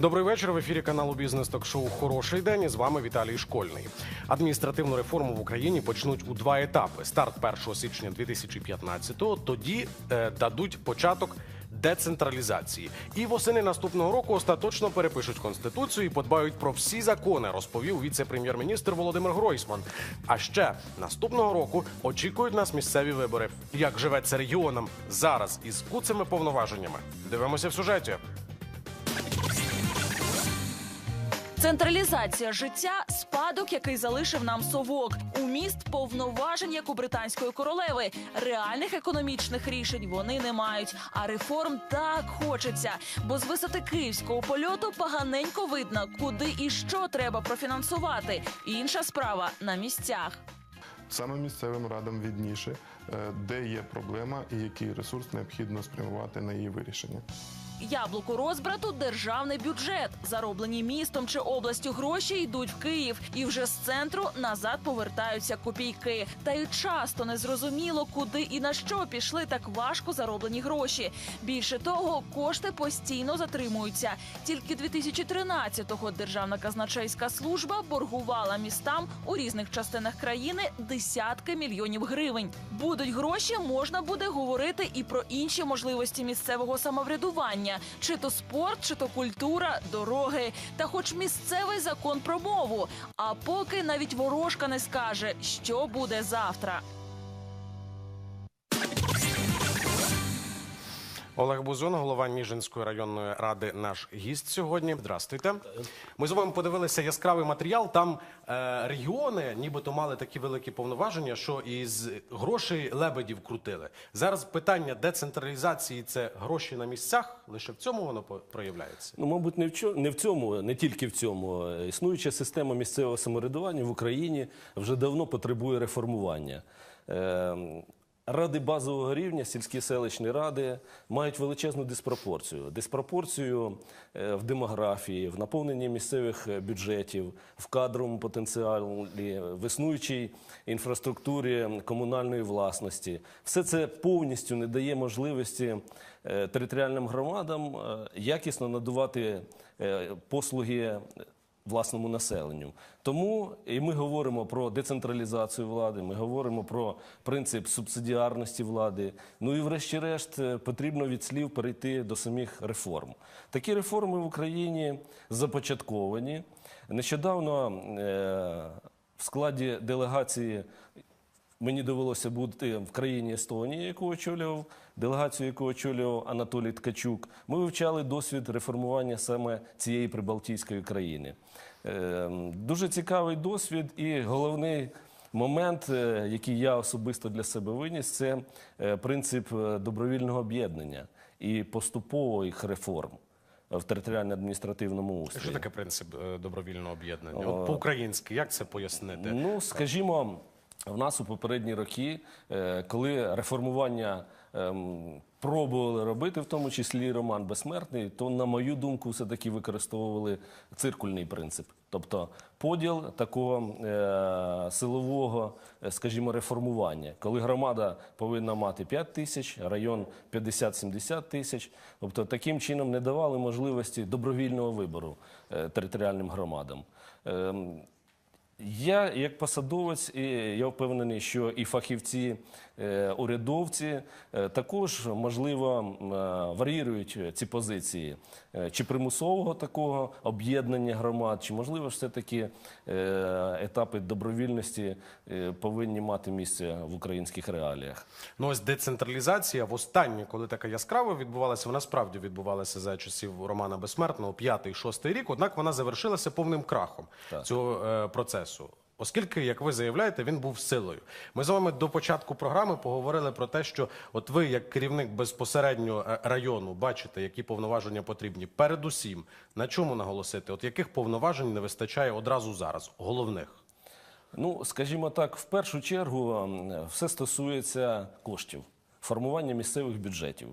Добрий вечір. В ефірі каналу Бізнес Ток-шоу Хороший день. І з вами Віталій Школьний. Адміністративну реформу в Україні почнуть у два етапи: старт 1 січня 2015-го, Тоді е, дадуть початок. Децентралізації і восени наступного року остаточно перепишуть конституцію і подбають про всі закони, розповів віце-прем'єр-міністр Володимир Гройсман. А ще наступного року очікують нас місцеві вибори. Як живеться регіонам зараз із куцими повноваженнями? Дивимося в сюжеті. Централізація життя спадок, який залишив нам совок. У міст повноважень, як у британської королеви. Реальних економічних рішень вони не мають. А реформ так хочеться. Бо з висоти київського польоту поганенько видно, куди і що треба профінансувати. Інша справа на місцях. Саме місцевим радам відніше, е, де є проблема і який ресурс необхідно спрямувати на її вирішення. Яблуко розбрату державний бюджет. Зароблені містом чи областю гроші йдуть в Київ, і вже з центру назад повертаються копійки. Та й часто незрозуміло, куди і на що пішли так важко зароблені гроші. Більше того, кошти постійно затримуються. Тільки 2013-го Державна казначейська служба боргувала містам у різних частинах країни десятки мільйонів гривень. Будуть гроші, можна буде говорити і про інші можливості місцевого самоврядування, чи то спорт, чи то культура, дороги, та хоч місцевий закон про мову. А поки навіть ворожка не скаже, що буде завтра. Олег Бузон, голова Ніжинської районної ради, наш гість сьогодні. Здрастуйте. Ми з вами подивилися яскравий матеріал. Там е, регіони, нібито мали такі великі повноваження, що із грошей лебедів крутили. Зараз питання децентралізації це гроші на місцях. Лише в цьому воно проявляється. Ну, мабуть, не в чо- не в цьому, не тільки в цьому. Існуюча система місцевого самоврядування в Україні вже давно потребує реформування. Е, Ради базового рівня, сільські селищні ради мають величезну диспропорцію. Диспропорцію е, в демографії, в наповненні місцевих е, бюджетів, в кадровому потенціалі, в існуючій інфраструктурі комунальної власності. Все це повністю не дає можливості е, територіальним громадам якісно надавати е, послуги власному населенню. Тому і ми говоримо про децентралізацію влади, ми говоримо про принцип субсидіарності влади. Ну і врешті-решт е, потрібно від слів перейти до самих реформ. Такі реформи в Україні започатковані. Нещодавно е, в складі делегації Мені довелося бути в країні Естонії, яку очолював делегацію, яку очолював Анатолій Ткачук. Ми вивчали досвід реформування саме цієї прибалтійської країни. Е, Дуже цікавий досвід, і головний момент, е, який я особисто для себе виніс, це е, принцип добровільного об'єднання і поступових реформ в територіально-адміністративному устрої. Що таке принцип добровільного об'єднання? От по-українськи, як це пояснити? Ну, скажімо, в нас у попередні роки, коли реформування ем, пробували робити, в тому числі Роман Безсмертний, то, на мою думку, все-таки використовували циркульний принцип. Тобто поділ такого е, силового, е, скажімо, реформування, коли громада повинна мати 5 тисяч, район 50-70 тисяч. Тобто таким чином не давали можливості добровільного вибору е, територіальним громадам. Ем, я як посадовець, і я впевнений, що і фахівці, е, урядовці е, також можливо е, варіюють ці позиції Е, чи примусового такого об'єднання громад, чи можливо все таки етапи добровільності е, повинні мати місце в українських реаліях. Ну ось децентралізація востаннє, коли така яскрава відбувалася, вона справді відбувалася за часів Романа Безсмертного, п'ятий, шостий рік. Однак вона завершилася повним крахом Так. цього е, процесу. Оскільки, як ви заявляєте, він був силою. Ми з вами до початку програми поговорили про те, що от ви, як керівник безпосередньо е, району, бачите, які повноваження потрібні. Передусім, на чому наголосити? От яких повноважень не вистачає одразу зараз, головних? Ну, скажімо так, в першу чергу все стосується коштів, формування місцевих бюджетів.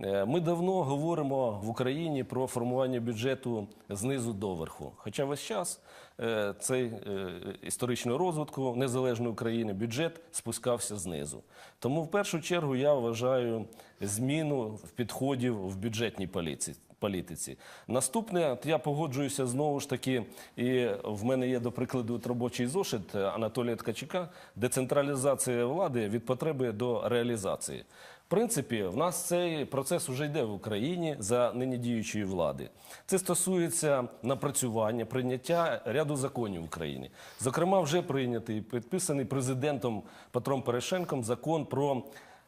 Е, Ми давно говоримо в Україні про формування бюджету знизу до верху. Хоча весь час е, цей е, історичного розвитку незалежної України бюджет спускався знизу. Тому в першу чергу я вважаю зміну в підходів в бюджетній політиці. політиці. Наступне, я погоджуюся знову ж таки, і в мене є, до прикладу, робочий зошит Анатолія Ткачука, децентралізація влади від потреби до реалізації. Принципі, в нас цей процес уже йде в Україні за нині діючої влади. Це стосується напрацювання, прийняття ряду законів в Україні. Зокрема, вже прийнятий підписаний президентом Петром Порошенком закон про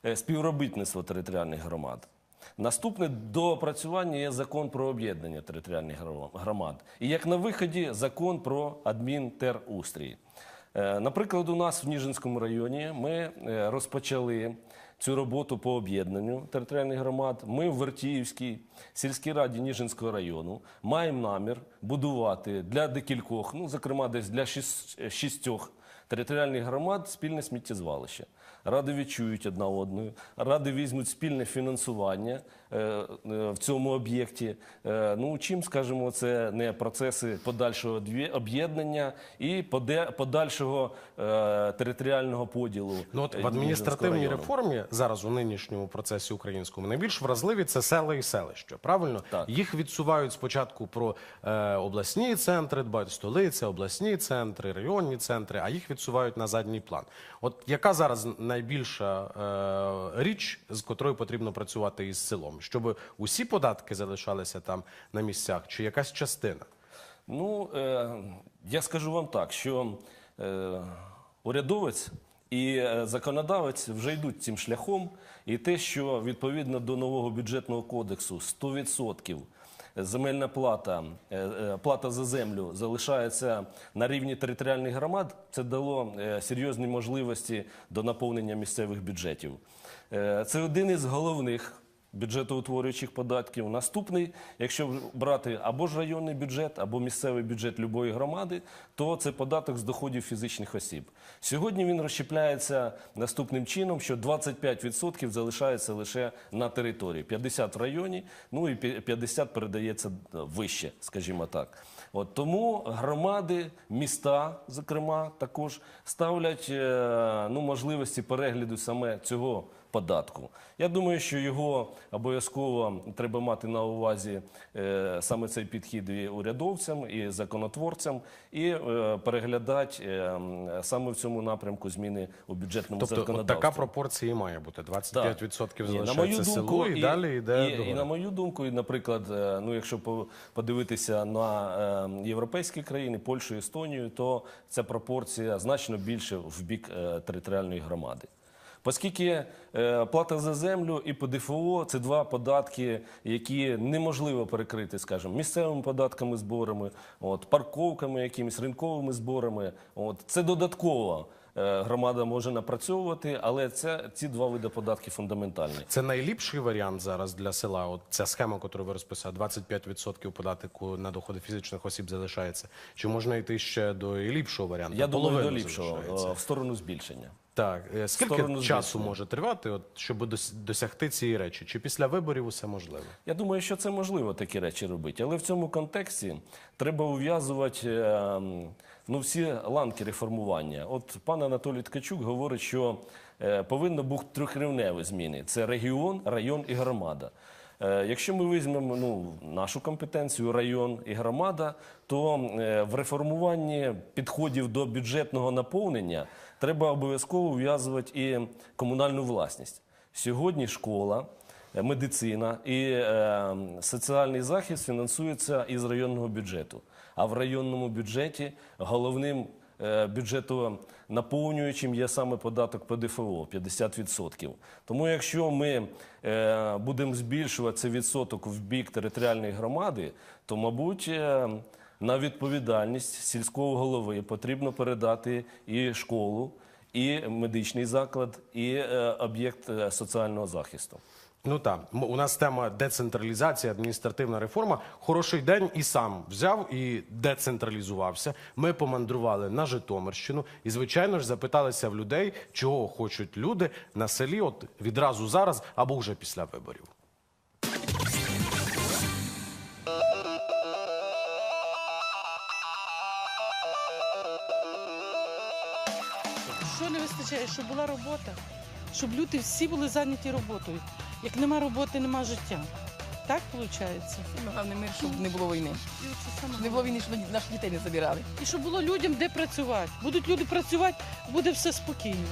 е, співробітництво територіальних громад. Наступне до опрацювання є закон про об'єднання територіальних громад. І як на виході закон про адмінтерустрій. Е, Наприклад, у нас в Ніжинському районі ми е, розпочали цю роботу по об'єднанню територіальних громад. Ми в Вертіївській сільській раді Ніжинського району маємо намір будувати для декількох, ну зокрема, десь для шіс- шістьох територіальних громад спільне сміттєзвалище. Ради відчують одна одну, ради візьмуть спільне фінансування е, е, в цьому об'єкті. Е, ну чим скажімо, це не процеси подальшого об'єднання і подальшого територіального поділу. Ну от в адміністративній реформі зараз у нинішньому процесі українському найбільш вразливі це села і селища. Правильно Так. їх відсувають спочатку про е, обласні центри, дбають столиця, обласні центри, районні центри, а їх відсувають на задній план. От яка зараз найбільша е, річ, з котрою потрібно працювати із селом, щоб усі податки залишалися там на місцях, чи якась частина? Ну, е, я скажу вам так, що е, урядовець і е, законодавець вже йдуть цим шляхом, і те, що відповідно до нового бюджетного кодексу 100% земельна плата, е, е, плата за землю залишається на рівні територіальних громад, це дало е, серйозні можливості до наповнення місцевих бюджетів. Це один із головних бюджетоутворюючих податків. Наступний, якщо брати або ж районний бюджет, або місцевий бюджет любої громади, то це податок з доходів фізичних осіб. Сьогодні він розщепляється наступним чином, що 25% залишається лише на території, 50 в районі, ну і пі- 50 передається вище, скажімо так. От тому громади, міста, зокрема, також ставлять е, ну, можливості перегляду саме цього податку. Я думаю, що його обов'язково треба мати на увазі е, саме цей підхід і урядовцям, і законотворцям, і е, переглядати е, саме в цьому напрямку зміни у бюджетному Тобто, законодавстві. така пропорція і має бути: 25% Ні, залишається селу, і, далі йде і, і на мою думку, і, наприклад, ну якщо по- подивитися на е, європейські країни, Польщу, Естонію, то ця пропорція значно більше в бік е, територіальної громади. Оскільки е, плата за землю і ПДФО це два податки, які неможливо перекрити, скажімо, місцевими податками, зборами, от, парковками, якимись ринковими зборами. От, це додатково е, громада може напрацьовувати, але це, ці два види податків фундаментальні. Це найліпший варіант зараз для села. От ця схема, яку ви розписали, 25% податку на доходи фізичних осіб залишається. Чи можна йти ще до ліпшого варіанту? Я думаю, до ліпшого залишається. е, в сторону збільшення. Так, е, скільки сторону часу збільшення. може тривати, от, щоб дос- досягти цієї речі? Чи після виборів усе можливо? Я думаю, що це можливо такі речі робити, але в цьому контексті треба ув'язувати е, м, ну, всі ланки реформування. От пан Анатолій Ткачук говорить, що е, повинно бути трьохрівневі зміни: це регіон, район і громада. Е, Якщо ми візьмемо ну, нашу компетенцію, район і громада, то е, в реформуванні підходів до бюджетного наповнення треба обов'язково ув'язувати і комунальну власність. Сьогодні школа, е, медицина і е, соціальний захист фінансуються із районного бюджету. А в районному бюджеті головним е, бюджетонаповнюючим є саме податок ПДФО 50%. Тому якщо ми е, будемо збільшувати цей відсоток в бік територіальної громади, то, мабуть, е, на відповідальність сільського голови потрібно передати і школу, і медичний заклад, і об'єкт соціального захисту. Ну так, у нас тема децентралізація, адміністративна реформа. Хороший день і сам взяв і децентралізувався. Ми помандрували на Житомирщину і, звичайно ж, запиталися в людей, чого хочуть люди на селі, от відразу зараз або вже після виборів. Що не вистачає? Щоб була робота, щоб люди всі були зайняті роботою. Як нема роботи, нема життя. Так виходить. Головне мир, щоб не було війни. Щоб не було війни, щоб наших дітей не забирали. І щоб було людям де працювати. Будуть люди працювати, буде все спокійно.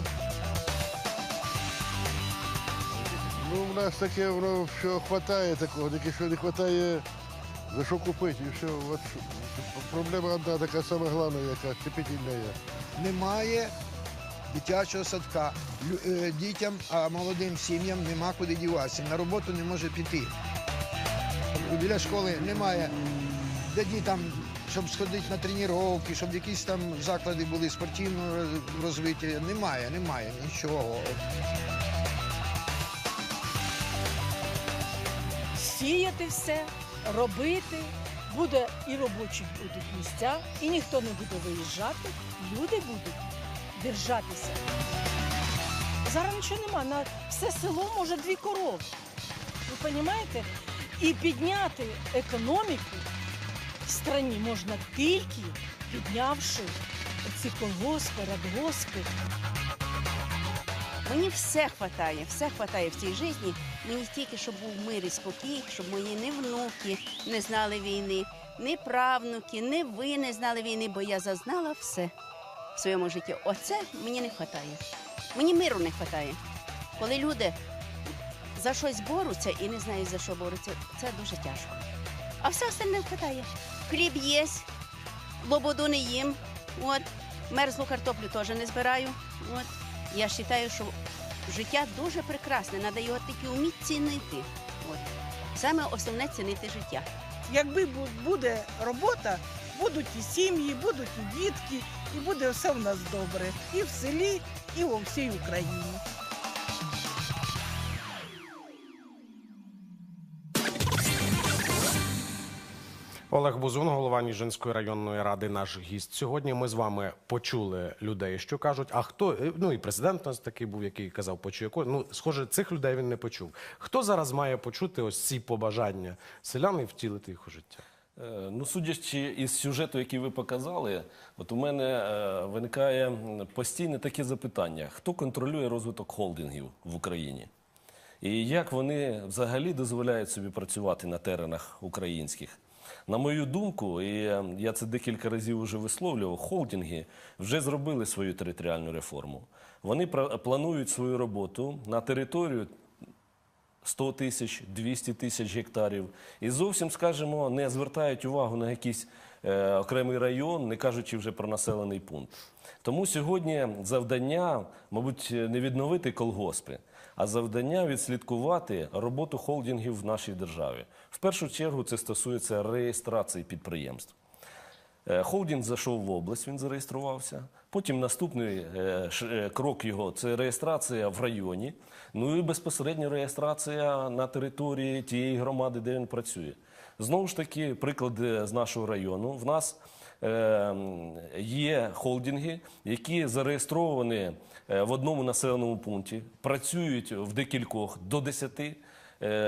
Ну, у нас таке воно що хватає такого, тільки що не вистачає за що купити. І все. От що- проблема одна така сама головна, яка щепетільна є. немає дитячого садка. Е, Дітям, а молодим сім'ям нема куди діватися. На роботу не може піти. Біля школи немає де дітям, щоб сходити на тренування, щоб якісь там заклади були спортивно роз- розвиті. Немає, немає нічого. сіяти все, робити. Буде і робочі будуть місця, і ніхто не буде виїжджати. Люди будуть держатися. Зараз нічого нема. На все село може дві корови. Ви розумієте? І підняти економіку в страні можна тільки піднявши ці колгоспи, радгоспи. Мені все хватає, все хватає в цій житті. Мені тільки, щоб був мир і спокій, щоб мої ні внуки не знали війни, ні правнуки, ні ви не знали війни, бо я зазнала все в своєму житті. Оце мені не вистачає. Мені миру не вистачає. Коли люди за щось борються і не знають за що борються, це дуже тяжко. А все остальне вистачає. Хліб є, лободу не їм. От. Мерзлу картоплю теж не збираю. От. Я вважаю, що життя дуже прекрасне, треба його тільки вміти цінити. От. Саме основне цінити життя. Якби буде робота, будуть і сім'ї, будуть і дітки, і буде все в нас добре. І в селі, і у всій Україні. Олег Бузун, голова Ніжинської районної ради, наш гість. Сьогодні ми з вами почули людей, що кажуть. А хто е, ну і президент у нас такий був, який казав, почує Ну, схоже, цих людей він не почув. Хто зараз має почути ось ці побажання селян і втілити їх у життя? Е, Ну, судячи із сюжету, який ви показали, от у мене е, виникає постійне таке запитання: хто контролює розвиток холдингів в Україні? І як вони взагалі дозволяють собі працювати на теренах українських? На мою думку, і е, я це декілька разів вже висловлював, холдинги вже зробили свою територіальну реформу. Вони планують свою роботу на територію 100 тисяч, 200 тисяч гектарів. І зовсім, скажімо, не звертають увагу на якийсь е, окремий район, не кажучи вже про населений пункт. Тому сьогодні завдання, мабуть, не відновити колгоспи, а завдання відслідкувати роботу холдингів в нашій державі. В першу чергу це стосується реєстрації підприємств. Е, Холдинг зайшов в область, він зареєструвався. Потім наступний е, е, крок його це реєстрація в районі, ну і безпосередньо реєстрація на території тієї громади, де він працює. Знову ж таки, приклади з нашого району. В нас е, є холдинги, які зареєстровані в одному населеному пункті, працюють в декількох до 10.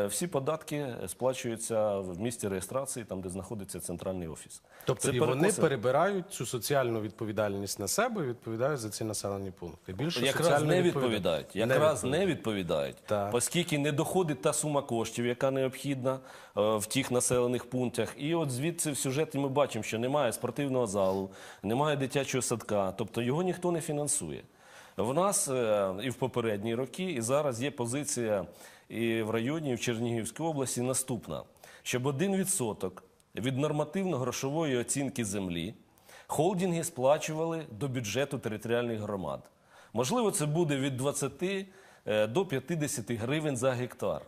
Всі податки сплачуються в місті реєстрації, там де знаходиться центральний офіс. Тобто Це і вони перекоси- перебирають цю соціальну відповідальність на себе і відповідають за ці населені пункти. Більше Якраз не відповідають. Якраз не відповідають, Так. оскільки не доходить та сума коштів, яка необхідна е, в тих населених пунктах. І от звідси в сюжеті ми бачимо, що немає спортивного залу, немає дитячого садка, тобто його ніхто не фінансує. В нас е, і в попередні роки, і зараз є позиція і в районі, в Чернігівській області наступна, щоб 1% від нормативно-грошової оцінки землі холдинги сплачували до бюджету територіальних громад. Можливо, це буде від 20 е, до 50 гривень за гектар.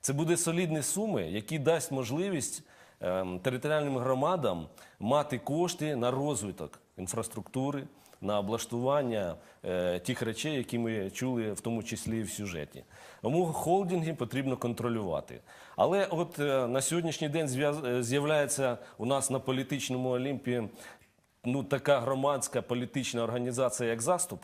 Це буде солідні суми, які дасть можливість ем, територіальним громадам мати кошти на розвиток інфраструктури, на облаштування е, тих речей, які ми чули, в тому числі і в сюжеті. Тому холдинги потрібно контролювати. Але от е, на сьогоднішній день е, з'являється у нас на політичному олімпі ну, така громадська політична організація, як заступ,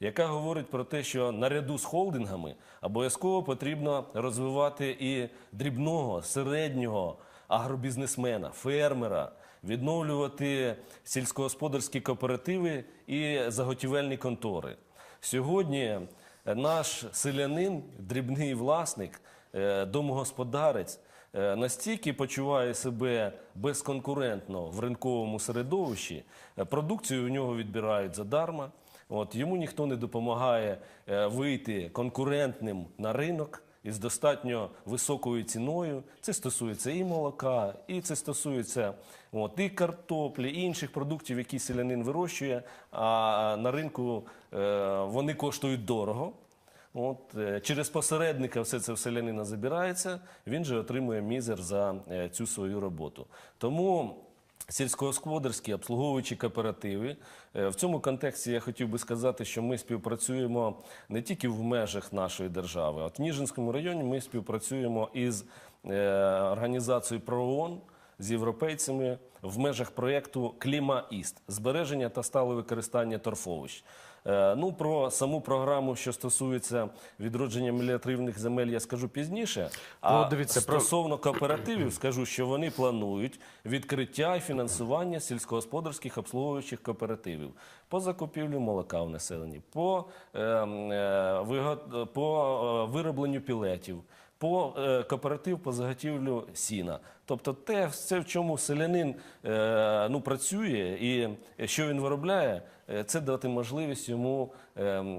яка говорить про те, що наряду з холдингами обов'язково потрібно розвивати і дрібного, середнього агробізнесмена, фермера, відновлювати сільськогосподарські кооперативи і заготівельні контори. Сьогодні наш селянин, дрібний власник, е, домогосподарець е, настільки почуває себе безконкурентно в ринковому середовищі, е, продукцію у нього відбирають задарма. Йому ніхто не допомагає е, вийти конкурентним на ринок із достатньо високою ціною. Це стосується і молока, і це стосується от, і картоплі, і інших продуктів, які селянин вирощує. А на ринку е, вони коштують дорого. От, е, через посередника все це в селянина забирається, він же отримує мізер за е, цю свою роботу. Тому сільськогосподарські обслуговуючі кооперативи. е, В цьому контексті я хотів би сказати, що ми співпрацюємо не тільки в межах нашої держави. От в Ніжинському районі ми співпрацюємо із е, організацією ПРООН, з європейцями в межах проєкту Кліма Іст збереження та стале використання торфовищ. Е, Ну про саму програму, що стосується відродження меліоративних земель, я скажу пізніше. А Ну, дивіться, стосовно кооперативів, скажу, що вони планують відкриття і фінансування сільськогосподарських обслуговуючих кооперативів по закупівлю молока в населенні, по, е, е, по е, виробленню пілетів. По е, кооператив по заготівлю сіна, тобто те, в чому селянин е, ну, працює, і що він виробляє, е, це дати можливість йому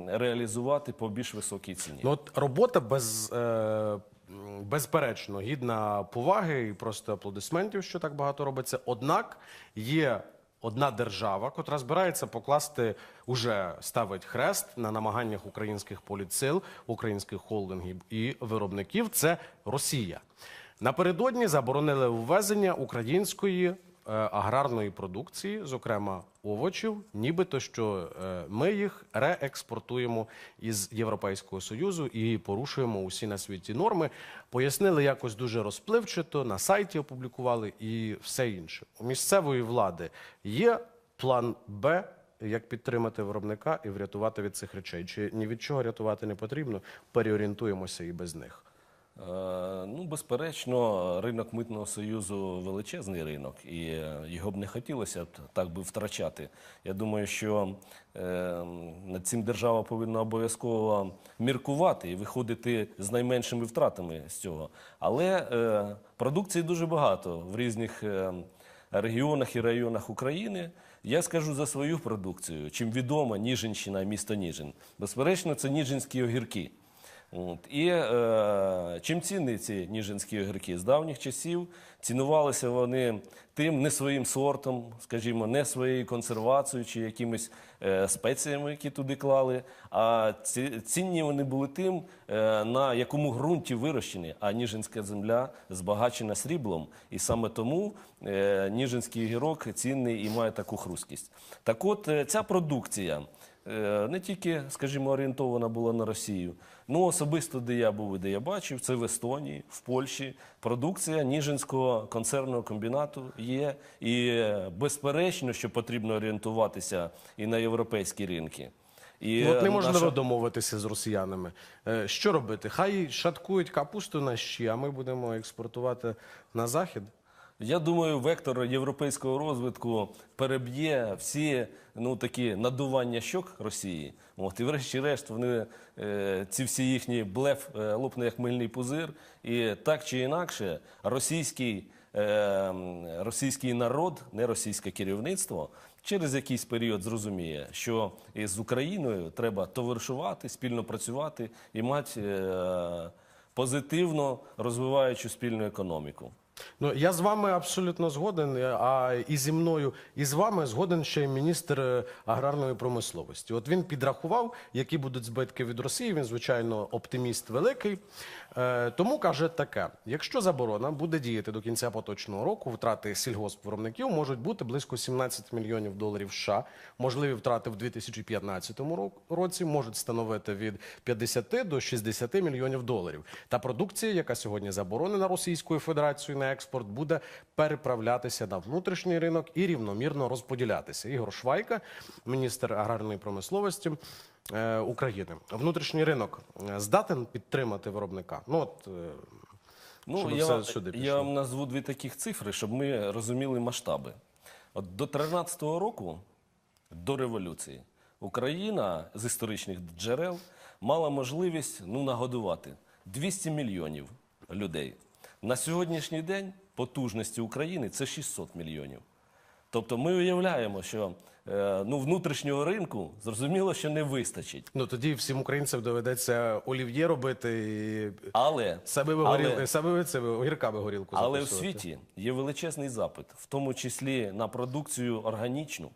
реалізувати по більш високій ціні. Ну, от робота без, безперечно гідна поваги і просто аплодисментів, що так багато робиться. Однак є одна держава, котра збирається покласти, уже ставить хрест на намаганнях українських політсил, українських холдингів і виробників. Це Росія. Напередодні заборонили ввезення української аграрної продукції, зокрема овочів, нібито що е, ми їх реекспортуємо із Європейського союзу і порушуємо усі на світі норми. Пояснили якось дуже розпливчато, на сайті опублікували і все інше. У місцевої влади є план Б. Як підтримати виробника і врятувати від цих речей? Чи ні від чого рятувати не потрібно? Переорієнтуємося і без них. Е, Ну, безперечно, ринок митного союзу величезний ринок, і е, його б не хотілося так би втрачати. Я думаю, що е, над цим держава повинна обов'язково міркувати і виходити з найменшими втратами з цього. Але продукції дуже багато в різних регіонах і районах України. Я скажу за свою продукцію, чим відома Ніжинщина місто Ніжин. Безперечно, це ніжинські огірки. От. І е, чим цінні ці ніжинські огірки? З давніх часів цінувалися вони тим не своїм сортом, скажімо, не своєю консервацією чи якимись е, спеціями, які туди клали. А ці, цінні вони були тим, е, на якому ґрунті вирощені. А ніжинська земля збагачена сріблом. І саме тому е, ніжинський огірок цінний і має таку хрусткість. Так от, е, ця продукція е, не тільки, скажімо, орієнтована була на Росію. Ну, особисто, де я був і де я бачив, це в Естонії, в Польщі. Продукція Ніжинського концерного комбінату є. І е, безперечно, що потрібно орієнтуватися і на європейські ринки. І Ну, от не неможливо наша- домовитися з росіянами. Е, Що робити? Хай шаткують капусту на щі, а ми будемо експортувати на захід. Я думаю, вектор європейського розвитку переб'є всі ну такі надування щок Росії. От і врешті-решт вони е, ці всі їхні блеф е, лопне як мильний пузир. І так чи інакше, російський, е, російський народ, не російське керівництво. Через якийсь період зрозуміє, що із Україною треба товаришувати, спільно працювати і мати е, позитивно розвиваючу спільну економіку. Ну я з вами абсолютно згоден. А і зі мною, і з вами згоден ще й міністр е, аграрної промисловості. От він підрахував, які будуть збитки від Росії. Він звичайно оптиміст великий. Е, Тому каже таке: якщо заборона буде діяти до кінця поточного року, втрати сільгоспвиробників можуть бути близько 17 мільйонів доларів США. Можливі втрати в 2015 році можуть становити від 50 до 60 мільйонів доларів. Та продукція, яка сьогодні заборонена Російською Федерацією на експорт, буде переправлятися на внутрішній ринок і рівномірно розподілятися. Ігор Швайка, міністр аграрної промисловості. е, України внутрішній ринок е, здатен підтримати виробника. Ну от е, Ну, щоб я, все сюди я вам назву дві таких цифри, щоб ми розуміли масштаби. От до 13-го року, до революції, Україна з історичних джерел мала можливість ну, нагодувати 200 мільйонів людей. На сьогоднішній день потужності України це 600 мільйонів. Тобто ми уявляємо, що е, ну, внутрішнього ринку зрозуміло, що не вистачить. Ну тоді всім українцям доведеться олів'є робити і Але, себе ви але- горіл... ви це огірками горілку Але в світі є величезний запит, в тому числі на продукцію органічну,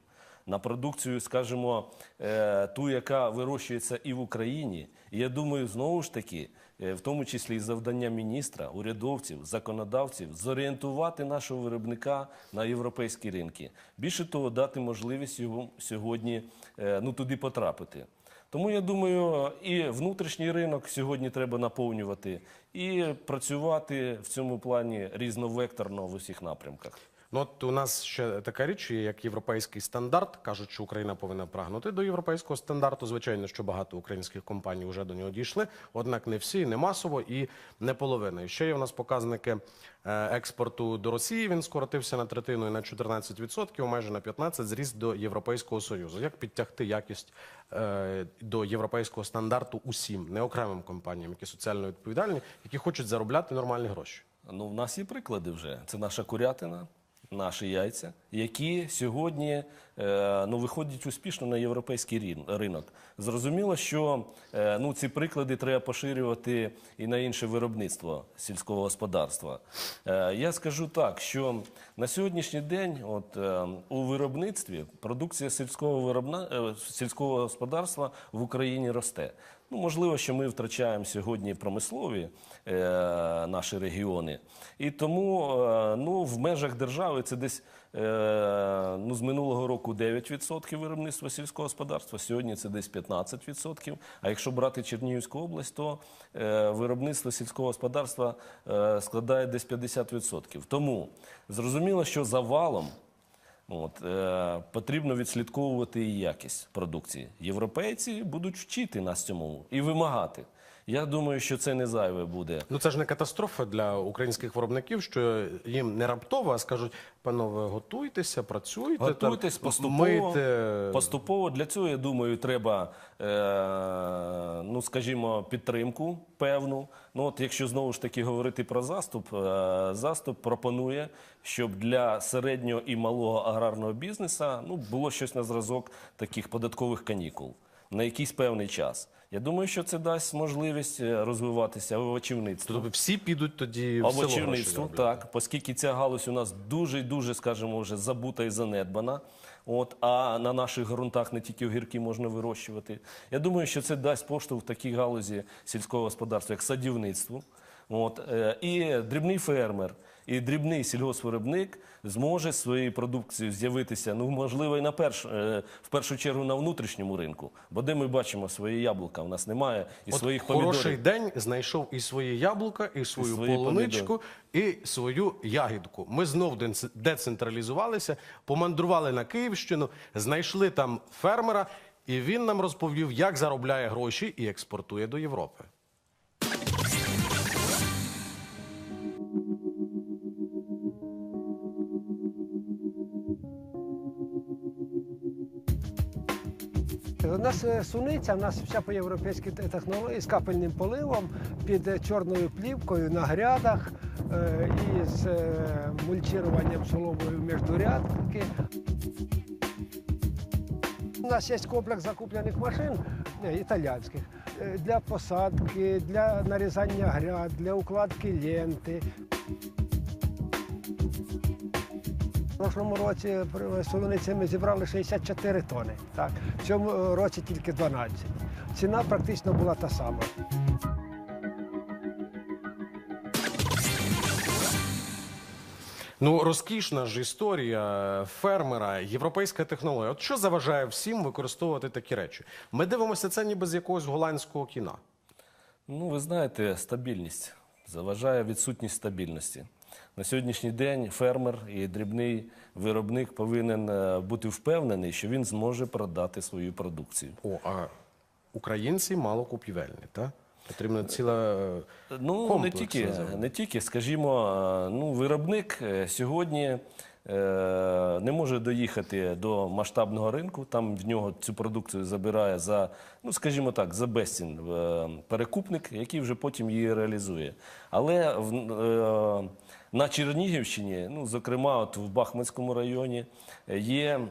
на продукцію, скажімо, е, ту, яка вирощується і в Україні. І я думаю, знову ж таки, в тому числі і завдання міністра, урядовців, законодавців, зорієнтувати нашого виробника на європейські ринки. Більше того, дати можливість його сьогодні е, ну, туди потрапити. Тому я думаю, і внутрішній ринок сьогодні треба наповнювати, і працювати в цьому плані різновекторно в усіх напрямках. Ну от у нас ще така річ, є, як європейський стандарт. кажуть, що Україна повинна прагнути до європейського стандарту. Звичайно, що багато українських компаній вже до нього дійшли. Однак не всі, не масово і не половина. І ще є у нас показники е, експорту до Росії. Він скоротився на третину і на 14%, майже на 15% зріс до Європейського союзу. Як підтягти якість е, до європейського стандарту усім, не окремим компаніям, які соціально відповідальні, які хочуть заробляти нормальні гроші? Ну, в нас є приклади вже. Це наша курятина, наші яйця, які сьогодні е, ну, виходять успішно на європейський ринок. Зрозуміло, що е, ну, ці приклади треба поширювати і на інше виробництво сільського господарства. Е, я скажу так, що на сьогоднішній день от, у виробництві продукція сільського, виробна, сільського господарства в Україні росте. Ну, можливо, що ми втрачаємо сьогодні промислові е, наші регіони. І тому е, ну, в межах держави це десь е, ну, з минулого року 9% виробництва сільського господарства, сьогодні це десь 15%. А якщо брати Чернігівську область, то е, виробництво сільського господарства е, складає десь 50%. Тому зрозуміло, що завалом От, е, потрібно відслідковувати і якість продукції. Європейці будуть вчити нас цьому і вимагати. Я думаю, що це не зайве буде. Ну це ж не катастрофа для українських виробників, що їм не раптово, а скажуть, панове, готуйтеся, працюйте, Готуйтесь там, поступово. мийте. Поступово для цього, я думаю, треба, е, ну скажімо, підтримку певну. Ну от якщо знову ж таки говорити про заступ, е, заступ пропонує, щоб для середнього і малого аграрного бізнесу ну було щось на зразок таких податкових канікул на якийсь певний час. Я думаю, що це дасть можливість е, розвиватися овочівництву. Тобто всі підуть тоді в село гроші так, оскільки ця галузь у нас дуже дуже, скажімо, вже забута і занедбана. От, а на наших ґрунтах не тільки огірки можна вирощувати. Я думаю, що це дасть поштовх в такій галузі сільського господарства, як садівництво. От, е, і дрібний фермер, і дрібний сільгоспвиробник зможе своєю продукцією з'явитися, ну, можливо, і на перш, е, в першу чергу на внутрішньому ринку. Бо де ми бачимо свої яблука, у нас немає і От своїх хороший помідорів. день знайшов і свої яблука, і свою свої полуничку, і свою ягідку. Ми знов децентралізувалися, помандрували на Київщину, знайшли там фермера, і він нам розповів, як заробляє гроші і експортує до Європи. У нас е, суниця, у нас вся по європейській технології з капельним поливом під е, чорною плівкою на грядах е, і з мульчируванням соломою міждурядки. У нас є комплекс закуплених машин італійських для посадки, для нарізання гряд, для укладки ленти. Прошлому році солониці ми зібрали 64 тони. Так. В цьому е, році тільки 12. Ціна практично була та сама. Ну, розкішна ж історія фермера, європейська технологія. От що заважає всім використовувати такі речі? Ми дивимося це ніби з якогось голландського кіна. Ну, ви знаєте, стабільність заважає відсутність стабільності. На сьогоднішній день фермер і дрібний виробник повинен е, бути впевнений, що він зможе продати свою продукцію. О, а українці мало купівельні, так? Потрібна ціла е, Ну, не тільки, не тільки, скажімо, е, ну, виробник сьогодні не може доїхати до масштабного ринку. Там в нього цю продукцію забирає за, ну скажімо так, за безцін перекупник, який вже потім її реалізує. Але на Чернігівщині, ну зокрема, от в Бахмутському районі, е, є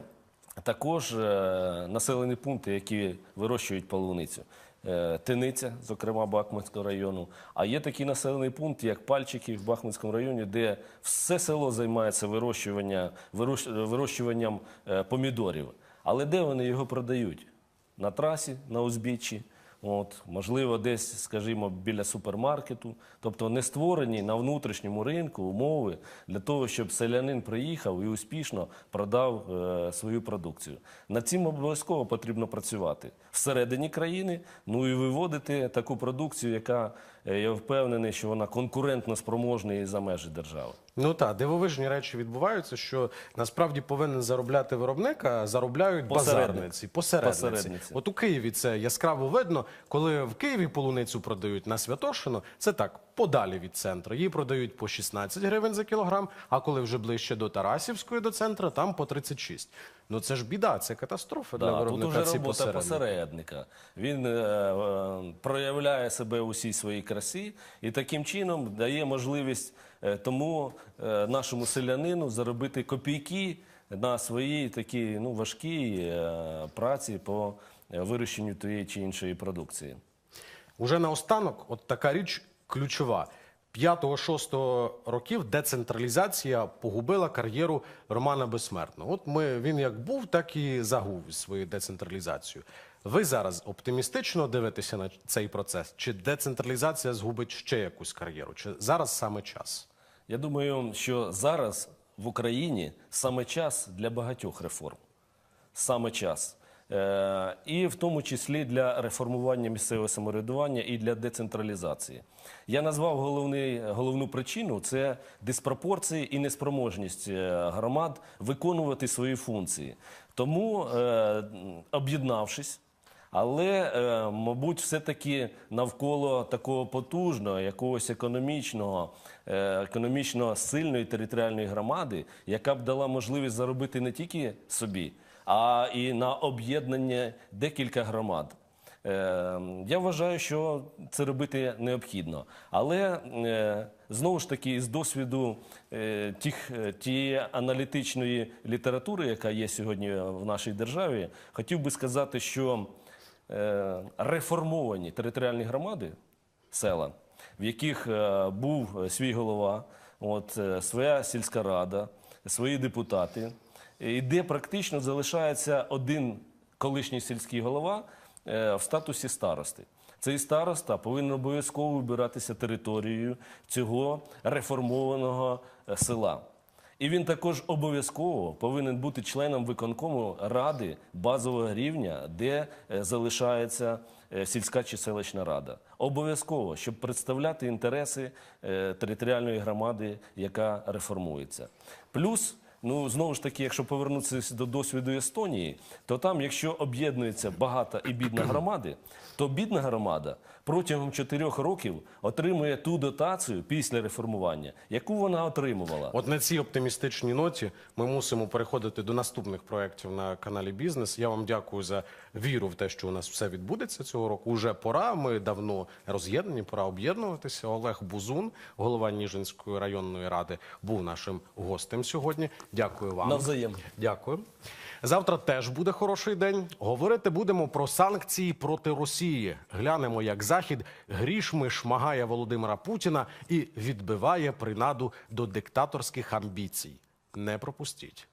також е, населені пункти, які вирощують полуницю. Е, Тиниця, зокрема Бахмутського району. А є такий населений пункт, як Пальчики в Бахмутському районі, де все село займається вирощування, вирощ- вирощуванням помідорів. Але де вони його продають? На трасі, на узбіччі. От, можливо, десь, скажімо, біля супермаркету, тобто не створені на внутрішньому ринку умови для того, щоб селянин приїхав і успішно продав е, свою продукцію. Над цим обов'язково потрібно працювати всередині країни, ну і виводити таку продукцію, яка я впевнений, що вона конкурентно спроможна і за межі держави. Ну так, дивовижні речі відбуваються, що насправді повинен заробляти виробник, а заробляють Посередник. базарниці, посередниці. Посередниці. От у Києві це яскраво видно, коли в Києві полуницю продають на Святошино, це так, подалі від центру. Її продають по 16 гривень за кілограм, а коли вже ближче до Тарасівської, до центру, там по 36. Ну це ж біда, це катастрофа для Да, тут виробника. уже ці робота посередники. посередника. Він е, е, проявляє себе у всій своїй красі і таким чином дає можливість е, тому е, нашому селянину заробити копійки на своїй такій ну, важкій е, праці по е, вирощенню тієї чи іншої продукції. Уже наостанок, от така річ ключова. 5-6 років децентралізація погубила кар'єру Романа Безсмертного. От ми він як був, так і загув свою децентралізацію. Ви зараз оптимістично дивитеся на цей процес? Чи децентралізація згубить ще якусь кар'єру? Чи зараз саме час? Я думаю, що зараз в Україні саме час для багатьох реформ. Саме час. Е, і в тому числі для реформування місцевого самоврядування і для децентралізації. Я назвав головний, головну причину це диспропорції і неспроможність е, громад виконувати свої функції. Тому, е, об'єднавшись, але, мабуть, все-таки навколо такого потужного, якогось економічного, економічно сильної територіальної громади, яка б дала можливість заробити не тільки собі, а і на об'єднання декілька громад. Е, Я вважаю, що це робити необхідно. Але е, знову ж таки, з досвіду е, тих, тієї аналітичної літератури, яка є сьогодні в нашій державі, хотів би сказати, що реформовані територіальні громади, села, в яких був свій голова, от, своя сільська рада, свої депутати, і де практично залишається один колишній сільський голова е, в статусі старости. Цей староста повинен обов'язково вибиратися територією цього реформованого е, села. І він також обов'язково повинен бути членом виконкому ради базового рівня, де е, залишається е, сільська чи селищна рада. Обов'язково, щоб представляти інтереси е, територіальної громади, яка реформується. Плюс. Ну, знову ж таки, якщо повернутися до досвіду Естонії, то там, якщо об'єднується багата і бідна громади, то бідна громада протягом чотирьох років отримує ту дотацію після реформування, яку вона отримувала. От на цій оптимістичній ноті ми мусимо переходити до наступних проєктів на каналі Бізнес. Я вам дякую за віру в те, що у нас все відбудеться цього року. Уже пора. Ми давно роз'єднані, пора об'єднуватися. Олег Бузун, голова Ніжинської районної ради, був нашим гостем сьогодні. Дякую вам. Навзаєм. Дякую. Завтра теж буде хороший день. Говорити будемо про санкції проти Росії. Глянемо, як Захід грішми шмагає Володимира Путіна і відбиває принаду до диктаторських амбіцій. Не пропустіть.